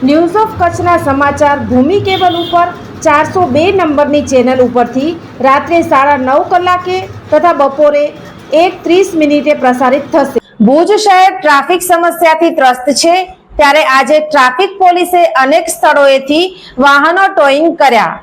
News of કચ્છના સમાચાર ભૂમિ cable ઉપર ચારસો બે નંબરની ચેનલ ઉપરથી રાત્રે સાડા નવ કલાકે તથા બપોરે એક ત્રીસ મિનિટે પ્રસારિત થશે. ભુજ શહેર ટ્રાફિક સમસ્યાથી ત્રસ્ત છે, ત્યારે આજે ટ્રાફિક પોલીસે અનેક સ્થળોએથી વાહનો ટોઈંગ કર્યા.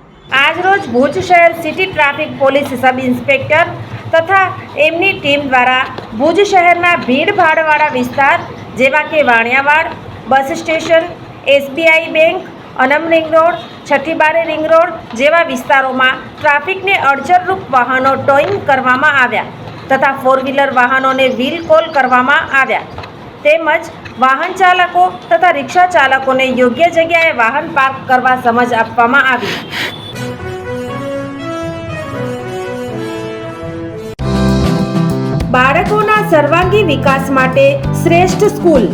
આજરોજ ભુજ શહેર city traffic police sub inspector તથા એમની ટીમ દ્વારા ભુજ શહેરના ભીડભાડવાળા વિસ્તાર જેવા કે Vaniyawad, bus station SBI bank, Anam ring road, Chhathibari ring road જેવા વિસ્તારોમાં ટ્રાફિકને અડચણરૂપ વાહનો ટોઈંગ કરવામાં આવ્યા તથા ફોર વ્હીલર વાહનોને વ્હીલ કોલ કરવામાં આવ્યા. તેમજ વાહન ચાલકો તથા રિક્ષા ચાલકોને યોગ્ય જગ્યાએ વાહન પાર્ક કરવા સમજ આપવામાં આવી. બાળકોના સર્વાંગી વિકાસ માટે શ્રેષ્ઠ સ્કૂલ.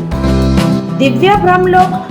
દિવ્ય બ્રહ્મલોક